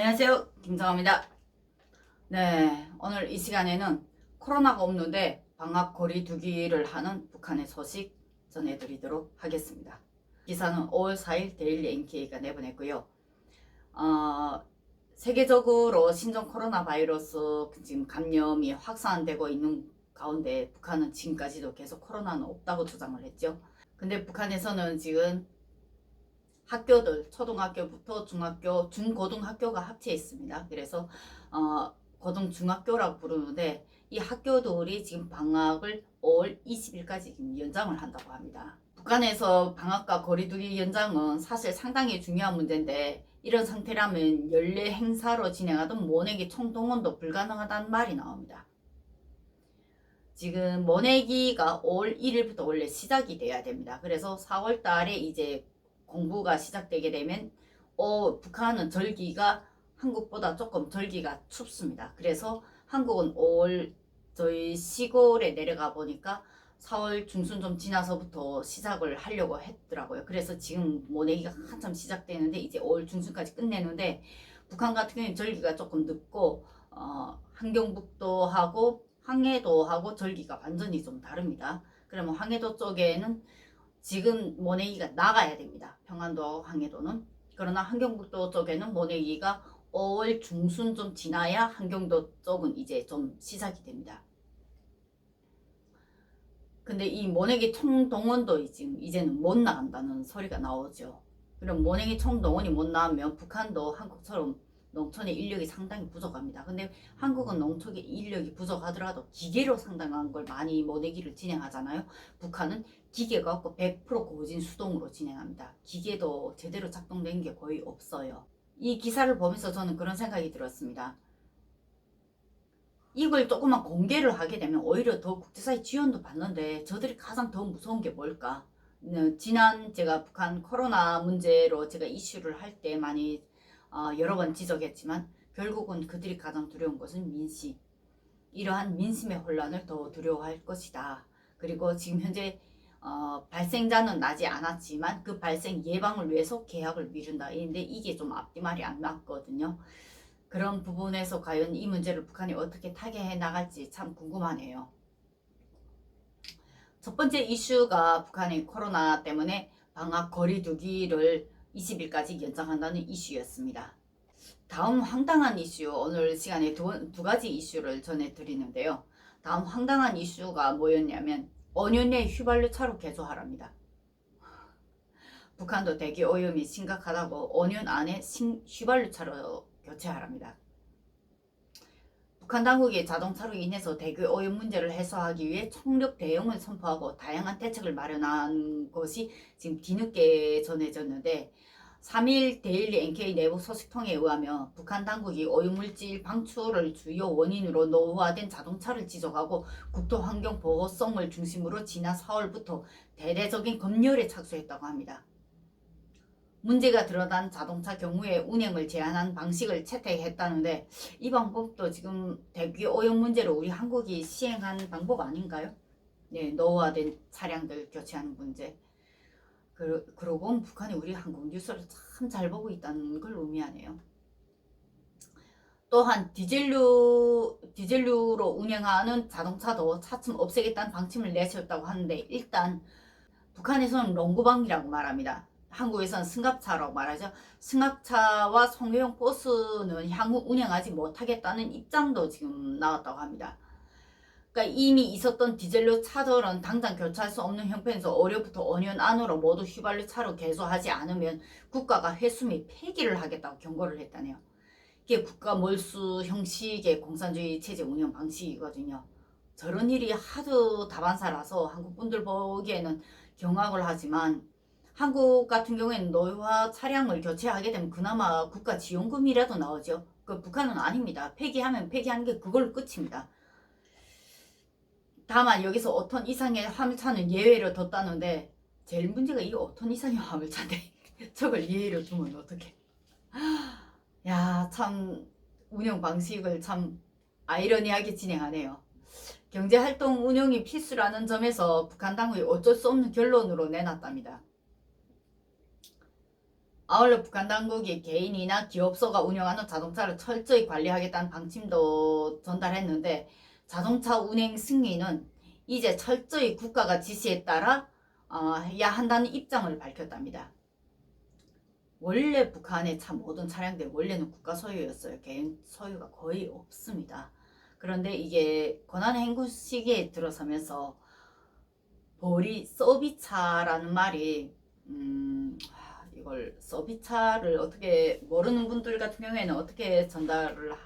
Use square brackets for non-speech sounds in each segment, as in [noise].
안녕하세요. 김정아입니다. 네, 오늘 이 시간에는 코로나가 없는데 방학 거리 두기를 하는 북한의 소식 전해드리도록 하겠습니다. 기사는 5월 4일 데일리 NK가 내보냈고요. 어, 세계적으로 신종 코로나 바이러스 지금 감염이 확산되고 있는 가운데 북한은 지금까지도 계속 코로나는 없다고 주장을 했죠. 근데 북한에서는 지금 학교들 초등학교부터 중학교, 중고등학교가 합쳐 있습니다. 그래서 어, 고등 중학교라고 부르는데 이 학교들이 지금 방학을 5월 20일까지 지금 연장을 한다고 합니다. 북한에서 방학과 거리두기 연장은 사실 상당히 중요한 문제인데 이런 상태라면 연례 행사로 진행하던 모내기 총동원도 불가능하다는 말이 나옵니다. 지금 모내기가 5월 1일부터 원래 시작이 돼야 됩니다. 그래서 4월 달에 이제 공부가 시작되게 되면 어, 북한은 절기가 한국보다 조금 절기가 춥습니다. 그래서 한국은 5월 저희 시골에 내려가 보니까 4월 중순 좀 지나서부터 시작을 하려고 했더라고요. 그래서 지금 모내기가 한참 시작되는데 이제 5월 중순까지 끝내는데 북한 같은 경우는 절기가 조금 늦고 어, 한경북도 하고 황해도 하고 절기가 완전히 좀 다릅니다. 그러면 황해도 쪽에는 지금 모내기가 나가야 됩니다. 평안도하고 황해도는. 그러나 한경북도 쪽에는 모내기가 5월 중순 좀 지나야 한경도 쪽은 이제 좀 시작이 됩니다. 근데 이 모내기 총동원도 지금 이제는 못 나간다는 소리가 나오죠. 그럼 모내기 총동원이 못 나오면 북한도 한국처럼 농촌의 인력이 상당히 부족합니다. 근데 한국은 농촌의 인력이 부족하더라도 기계로 상당한 걸 많이 모내기를 진행하잖아요. 북한은 기계가 없고 100% 고진 수동으로 진행합니다. 기계도 제대로 작동된 게 거의 없어요. 이 기사를 보면서 저는 그런 생각이 들었습니다. 이걸 조금만 공개를 하게 되면 오히려 더 국제사회 지원도 받는데 저들이 가장 더 무서운 게 뭘까? 어, 지난 제가 북한 코로나 문제로 제가 이슈를 할 때 많이 어, 여러 번 지적했지만 결국은 그들이 가장 두려운 것은 민심. 이러한 민심의 혼란을 더 두려워할 것이다. 그리고 지금 현재 어, 발생자는 나지 않았지만 그 발생 예방을 위해서 계약을 미룬다. 근데 이게 좀 앞뒤말이 안 맞거든요. 그런 부분에서 과연 이 문제를 북한이 어떻게 타개해 나갈지 참 궁금하네요. 첫 번째 이슈가 북한의 코로나 때문에 방학 거리두기를 20일까지 연장한다는 이슈였습니다. 다음 황당한 이슈 오늘 시간에 두, 두 가지 이슈를 전해드리는데요. 다음 황당한 이슈가 뭐였냐면 5년 내 휘발유 차로 개조하랍니다. 북한도 대기 오염이 심각하다고 5년 안에 신, 휘발유 차로 교체하랍니다. 북한 당국이 자동차로 인해서 대기 오염 문제를 해소하기 위해 총력 대응을 선포하고 다양한 대책을 마련한 것이 지금 뒤늦게 전해졌는데 3일 데일리 NK 내부 소식통에 의하면 북한 당국이 오염물질 방출을 주요 원인으로 노후화된 자동차를 지적하고 국토환경보호성을 중심으로 지난 4월부터 대대적인 검열에 착수했다고 합니다. 문제가 드러난 자동차 경우에 운행을 제한한 방식을 채택했다는데 이 방법도 지금 대기 오염 문제로 우리 한국이 시행한 방법 아닌가요? 네, 노후화된 차량들 교체하는 문제. 그, 그러고 보면 북한이 우리 한국 뉴스를 참 잘 보고 있다는 걸 의미하네요. 또한 디젤류, 디젤류로 운행하는 자동차도 차츰 없애겠다는 방침을 내세웠다고 하는데 일단 북한에서는 롱구방이라고 말합니다. 한국에서는 승합차라고 말하죠. 승합차와 송유용 버스는 향후 운행하지 못하겠다는 입장도 지금 나왔다고 합니다. 그러니까 이미 있었던 디젤로 차들은 당장 교체할 수 없는 형편에서 올해부터 5년 안으로 모두 휘발유 차로 개조하지 않으면 국가가 회수 및 폐기를 하겠다고 경고를 했다네요. 이게 국가 몰수 형식의 공산주의 체제 운영 방식이거든요. 저런 일이 하도 다반사라서 한국 분들 보기에는 경악을 하지만 한국 같은 경우에는 노후화 차량을 교체하게 되면 그나마 국가 지원금이라도 나오죠. 그 북한은 아닙니다. 폐기하면 폐기하는 게 그걸로 끝입니다. 다만 여기서 5톤 이상의 화물차는 예외로 뒀다는데 제일 문제가 이 5톤 이상의 화물차인데 [laughs] 저걸 예외로 두면 어떡해 야 참 운영 방식을 참 아이러니하게 진행하네요 경제활동 운영이 필수라는 점에서 북한 당국이 어쩔 수 없는 결론으로 내놨답니다 아울러 북한 당국이 개인이나 기업소가 운영하는 자동차를 철저히 관리하겠다는 방침도 전달했는데 자동차 운행 승인은 이제 철저히 국가가 지시에 따라 어, 해야 한다는 입장을 밝혔답니다. 원래 북한의 차 모든 차량들 원래는 국가 소유였어요. 개인 소유가 거의 없습니다. 그런데 이게 권한의 행군 시기에 들어서면서 보리 서비차라는 말이 음, 하, 이걸 서비차를 어떻게 모르는 분들 같은 경우에는 어떻게 전달을 하-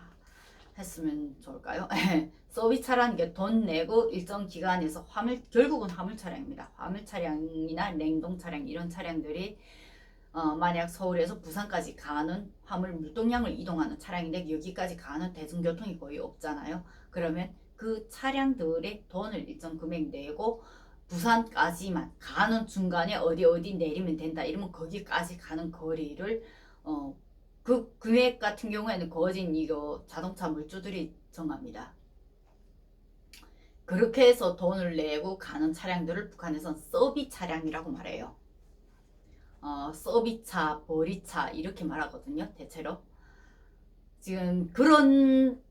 했으면 좋을까요? [laughs] 서비차라는 게 돈 내고 일정 기간에서 화물 결국은 화물 차량입니다. 화물 차량이나 냉동 차량 이런 차량들이 어, 만약 서울에서 부산까지 가는 화물 물동량을 이동하는 차량인데 여기까지 가는 대중교통이 거의 없잖아요. 그러면 그 차량들의 돈을 일정 금액 내고 부산까지만 가는 중간에 어디 어디 내리면 된다 이러면 거기까지 가는 거리를 어, 그 금액 같은 경우에는 거진 이거 자동차 물주들이 정합니다. 그렇게 해서 돈을 내고 가는 차량들을 북한에선 서비 차량이라고 말해요. 어, 서비차, 보리차 이렇게 말하거든요. 대체로. 지금 그런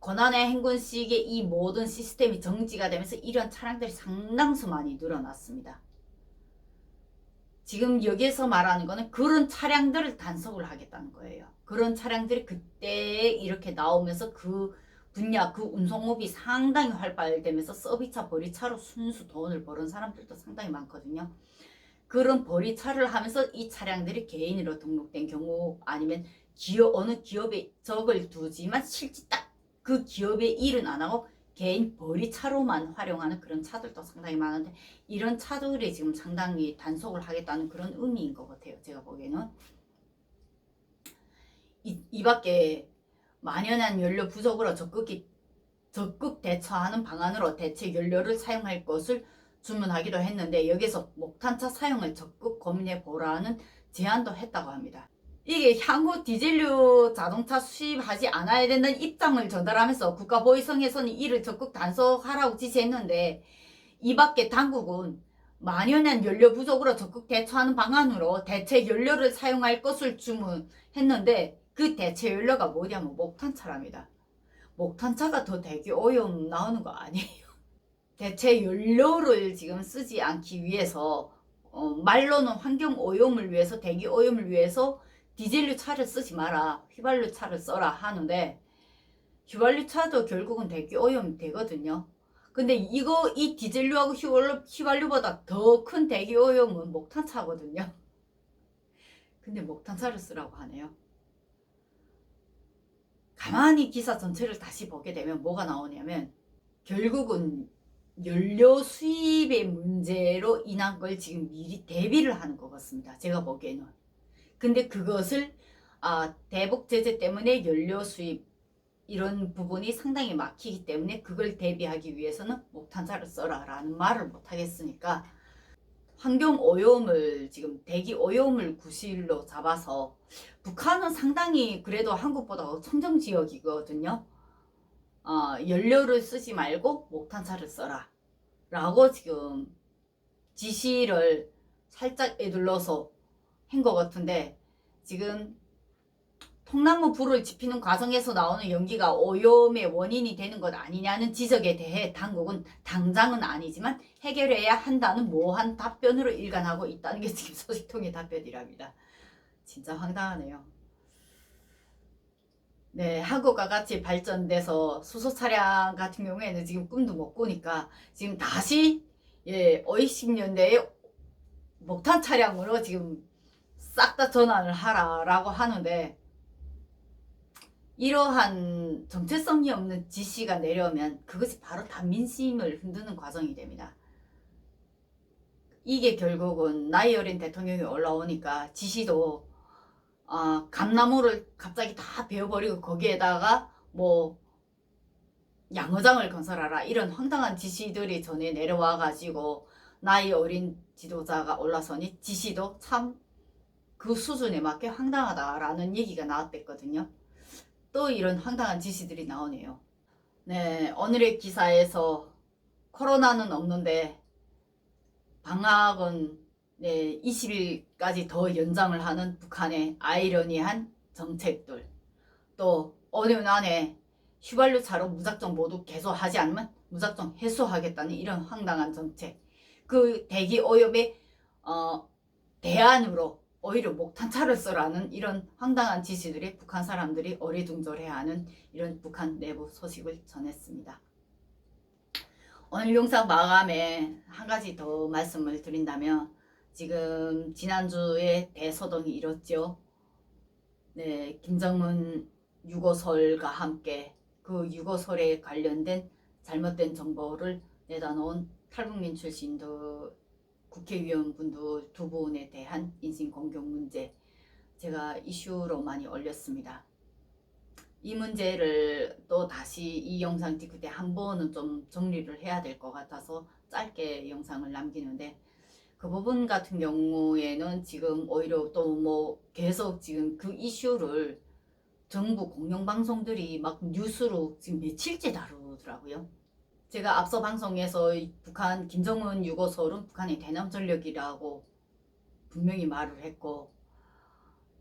권한의 행군 시기에 이 모든 시스템이 정지가 되면서 이런 차량들이 상당수 많이 늘어났습니다. 지금 여기에서 말하는 거는 그런 차량들을 단속을 하겠다는 거예요. 그런 차량들이 그때 이렇게 나오면서 그 분야, 그 운송업이 상당히 활발되면서 서비차, 보리차로 순수 돈을 버는 사람들도 상당히 많거든요. 그런 보리차를 하면서 이 차량들이 개인으로 등록된 경우 아니면 기업, 어느 기업에 적을 두지만 실제 딱 그 기업의 일은 안 하고 개인 보리차로만 활용하는 그런 차들도 상당히 많은데 이런 차들이 지금 상당히 단속을 하겠다는 그런 의미인 것 같아요. 제가 보기에는. 이, 이 밖에 만연한 연료 부족으로 적극이, 적극 대처하는 방안으로 대체 연료를 사용할 것을 주문하기도 했는데 여기서 목탄차 사용을 적극 고민해 보라는 제안도 했다고 합니다. 이게 향후 디젤류 자동차 수입하지 않아야 된다는 입장을 전달하면서 국가보위성에서는 이를 적극 단속하라고 지시했는데 이 밖에 당국은 만연한 연료 부족으로 적극 대처하는 방안으로 대체 연료를 사용할 것을 주문했는데 그 대체 연료가 뭐냐면 목탄차랍니다. 목탄차가 더 대기 오염 나오는 거 아니에요. [laughs] 대체 연료를 지금 쓰지 않기 위해서 어, 말로는 환경 오염을 위해서 대기 오염을 위해서 디젤류 차를 쓰지 마라 휘발유 차를 써라 하는데 휘발유 차도 결국은 대기 오염 되거든요. 근데 이거 이 디젤류하고 휘발유, 휘발유보다 더 큰 대기 오염은 목탄차거든요. 근데 목탄차를 쓰라고 하네요. 가만히 기사 전체를 다시 보게 되면 뭐가 나오냐면 결국은 연료 수입의 문제로 인한 걸 지금 미리 대비를 하는 것 같습니다. 제가 보기에는. 근데 그것을 아, 대북 제재 때문에 연료 수입 이런 부분이 상당히 막히기 때문에 그걸 대비하기 위해서는 목탄차를 써라라는 말을 못 하겠으니까 환경 오염을 지금 대기 오염을 구실로 잡아서 북한은 상당히 그래도 한국보다 청정 지역이거든요. 어, 연료를 쓰지 말고 목탄차를 써라. 라고 지금 지시를 살짝 애둘러서 한 것 같은데 지금 통나무 불을 지피는 과정에서 나오는 연기가 오염의 원인이 되는 것 아니냐는 지적에 대해 당국은 당장은 아니지만 해결해야 한다는 모호한 답변으로 일관하고 있다는 게 지금 소식통의 답변이랍니다. 진짜 황당하네요. 네, 한국과 같이 발전돼서 수소 차량 같은 경우에는 지금 꿈도 못 꾸니까 지금 다시 예, 50년대에 목탄 차량으로 지금 싹 다 전환을 하라라고 하는데 이러한 정체성이 없는 지시가 내려오면 그것이 바로 다 민심을 흔드는 과정이 됩니다. 이게 결국은 나이 어린 대통령이 올라오니까 지시도 아, 감나무를 갑자기 다 베어버리고 거기에다가 뭐 양어장을 건설하라 이런 황당한 지시들이 전에 내려와 가지고 나이 어린 지도자가 올라서니 지시도 참 그 수준에 맞게 황당하다라는 얘기가 나왔댔거든요. 또 이런 황당한 지시들이 나오네요. 네, 오늘의 기사에서 코로나는 없는데 방학은 네, 20일까지 더 연장을 하는 북한의 아이러니한 정책들 또 5년 안에 휘발유 차로 무작정 모두 개소하지 않으면 무작정 해소하겠다는 이런 황당한 정책 그 대기 오염의 어, 대안으로 오히려 목탄차를 쓰라는 이런 황당한 지시들이 북한 사람들이 어리둥절해하는 이런 북한 내부 소식을 전했습니다. 오늘 영상 마감에 한 가지 더 말씀을 드린다면 지금 지난주에 대서동이 이뤘죠. 네, 김정은 유고설과 함께 그 유고설에 관련된 잘못된 정보를 내다 놓은 탈북민 출신들 국회의원분들 두 분에 대한 인신 공격 문제 제가 이슈로 많이 올렸습니다. 이 문제를 또 다시 이 영상 찍을 때 한 번은 좀 정리를 해야 될 것 같아서 짧게 영상을 남기는데 그 부분 같은 경우에는 지금 오히려 또 뭐 계속 지금 그 이슈를 정부 공영방송들이 막 뉴스로 지금 며칠째 다루더라고요. 제가 앞서 방송에서 이 북한 김정은 유고설은 북한의 대남 전력이라고 분명히 말을 했고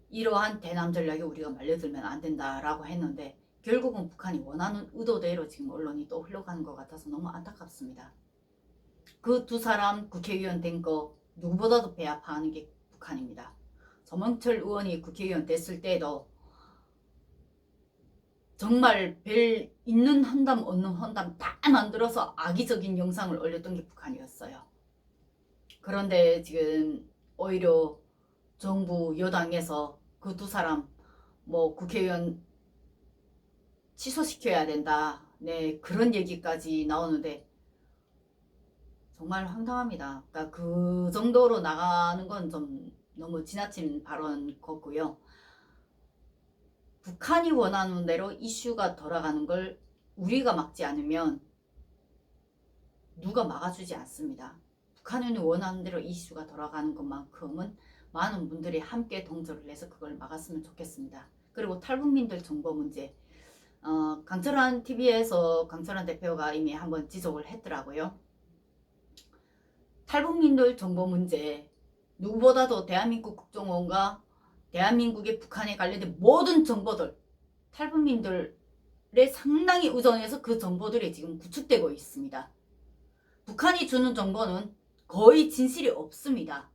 이러한 대남 전략에 우리가 말려들면 안 된다라고 했는데 결국은 북한이 원하는 의도대로 지금 언론이 또 흘러가는 것 같아서 너무 안타깝습니다. 그 두 사람 국회의원 된 거 누구보다도 배 아파하는 게 북한입니다. 정몽철 의원이 국회의원 됐을 때도 정말 별 있는 헌담 없는 헌담 다 만들어서 악의적인 영상을 올렸던 게 북한이었어요. 그런데 지금 오히려 정부 여당에서 그 두 사람 뭐 국회의원 취소시켜야 된다. 네 그런 얘기까지 나오는데 정말 황당합니다. 그러니까 그 정도로 나가는 건 좀 너무 지나친 발언 같고요. 북한이 원하는 대로 이슈가 돌아가는 걸 우리가 막지 않으면 누가 막아주지 않습니다. 북한이 원하는 대로 이슈가 돌아가는 것만큼은 많은 분들이 함께 동조를 해서 그걸 막았으면 좋겠습니다. 그리고 탈북민들 정보 문제. 어, 강철환 TV에서 강철환 대표가 이미 한번 지적을 했더라고요. 탈북민들 정보 문제. 누구보다도 대한민국 국정원과 대한민국의 북한에 관련된 모든 정보들, 탈북민들에 상당히 의존해서 그 정보들이 지금 구축되고 있습니다. 북한이 주는 정보는 거의 진실이 없습니다.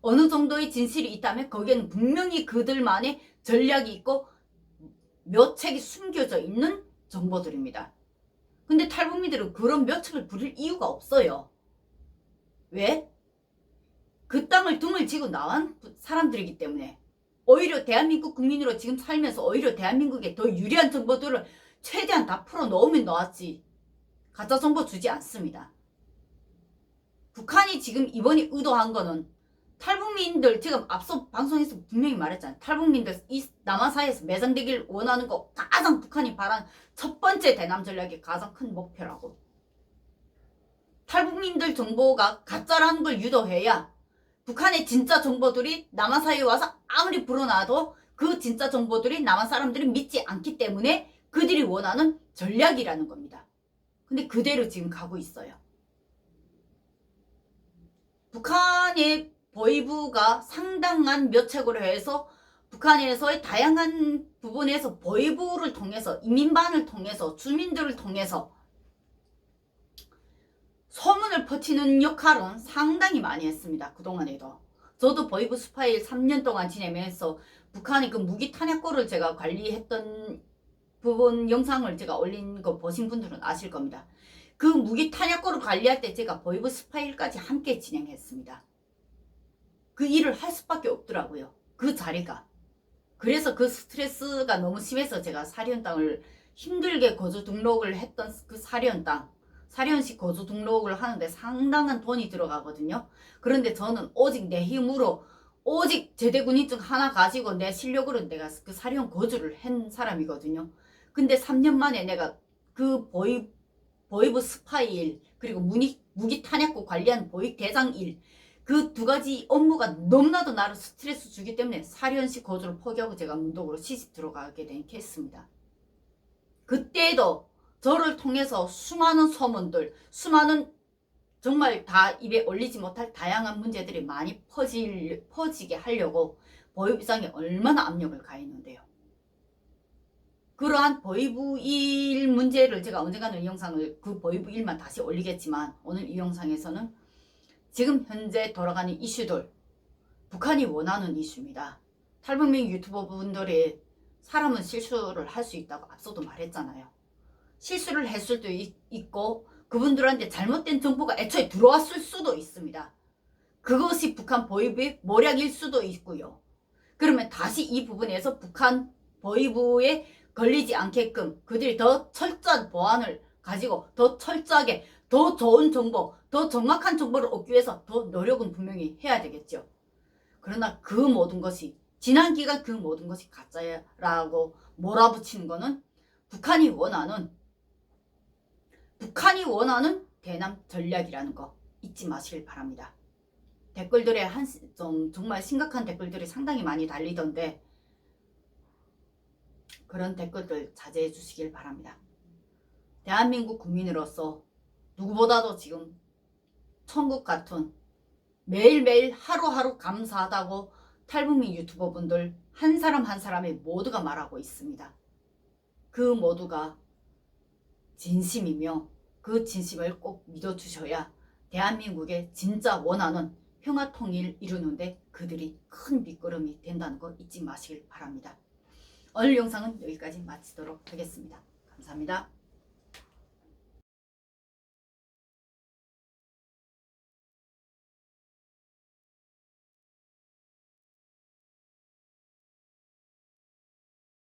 어느 정도의 진실이 있다면 거기에는 분명히 그들만의 전략이 있고 묘책이 숨겨져 있는 정보들입니다. 근데 탈북민들은 그런 묘책을 부릴 이유가 없어요. 왜? 그 땅을 등을 지고 나온 사람들이기 때문에 오히려 대한민국 국민으로 지금 살면서 오히려 대한민국에 더 유리한 정보들을 최대한 다 풀어 넣으면 넣었지 가짜 정보 주지 않습니다. 북한이 지금 이번에 의도한 거는 탈북민들 지금 앞서 방송에서 분명히 말했잖아요. 탈북민들 이 남한 사이에서 매장되길 원하는 거 가장 북한이 바란 첫 번째 대남 전략의 가장 큰 목표라고. 탈북민들 정보가 가짜라는 걸 유도해야 북한의 진짜 정보들이 남한 사이에 와서 아무리 불어놔도 그 진짜 정보들이 남한 사람들이 믿지 않기 때문에 그들이 원하는 전략이라는 겁니다. 근데 그대로 지금 가고 있어요. 북한의 보이부가 상당한 묘책으로 해서 북한에서의 다양한 부분에서 보이부를 통해서 이민반을 통해서 주민들을 통해서 소문을 퍼치는 역할은 상당히 많이 했습니다. 그동안에도. 저도 보이브 스파일 3년 동안 지내면서 북한의 그 무기 탄약고를 제가 관리했던 부분 영상을 제가 올린 거 보신 분들은 아실 겁니다. 그 무기 탄약고를 관리할 때 제가 보이브 스파일까지 함께 진행했습니다. 그 일을 할 수밖에 없더라고요. 그 자리가. 그래서 그 스트레스가 너무 심해서 제가 땅을 힘들게 거주 등록을 했던 그 사리온 땅, 사리온시 거주 등록을 하는데 상당한 돈이 들어가거든요. 그런데 저는 오직 내 힘으로 오직 제대군인증 하나 가지고 내 실력으로 내가 그 사리온 거주를 한 사람이거든요. 근데 3년 만에 내가 그 보이, 보이브 스파일 그리고 무기, 무기 탄약고 관리한 보익 대장 일 그 두 가지 업무가 너무나도 나를 스트레스 주기 때문에 사리온시 거주를 포기하고 제가 문독으로 시집 들어가게 된 케이스입니다. 그때도 저를 통해서 수많은 소문들, 수많은 정말 다 입에 올리지 못할 다양한 문제들이 많이 퍼질, 퍼지게 하려고 보이부상에 얼마나 압력을 가했는데요. 그러한 보이부 일 문제를 제가 언젠가는 이 영상을 그 보이부 일만 다시 올리겠지만 오늘 이 영상에서는 지금 현재 돌아가는 이슈들 북한이 원하는 이슈입니다. 탈북민 유튜버 분들이 사람은 실수를 할 수 있다고 앞서도 말했잖아요. 실수를 했을 수도 있- 있고 그분들한테 잘못된 정보가 애초에 들어왔을 수도 있습니다. 그것이 북한 보이부의 모략일 수도 있고요. 그러면 다시 이 부분에서 북한 보이부에 걸리지 않게끔 그들이 더 철저한 보안을 가지고 더 철저하게 더 좋은 정보, 더 정확한 정보를 얻기 위해서 더 노력은 분명히 해야 되겠죠. 그러나 그 모든 것이 지난 기간 그 모든 것이 가짜라고 몰아붙이는 거는 북한이 원하는 북한이 원하는 대남 전략이라는 거 잊지 마시길 바랍니다. 댓글들에 한 좀 정말 심각한 댓글들이 상당히 많이 달리던데 그런 댓글들 자제해 주시길 바랍니다. 대한민국 국민으로서 누구보다도 지금 천국 같은 매일매일 하루하루 감사하다고 탈북민 유튜버 분들 한 사람 한 사람이 모두가 말하고 있습니다. 그 모두가 진심이며 그 진심을 꼭 믿어주셔야 대한민국의 진짜 원하는 평화 통일 이루는데 그들이 큰 밑거름이 된다는 거 잊지 마시길 바랍니다. 오늘 영상은 여기까지 마치도록 하겠습니다. 감사합니다.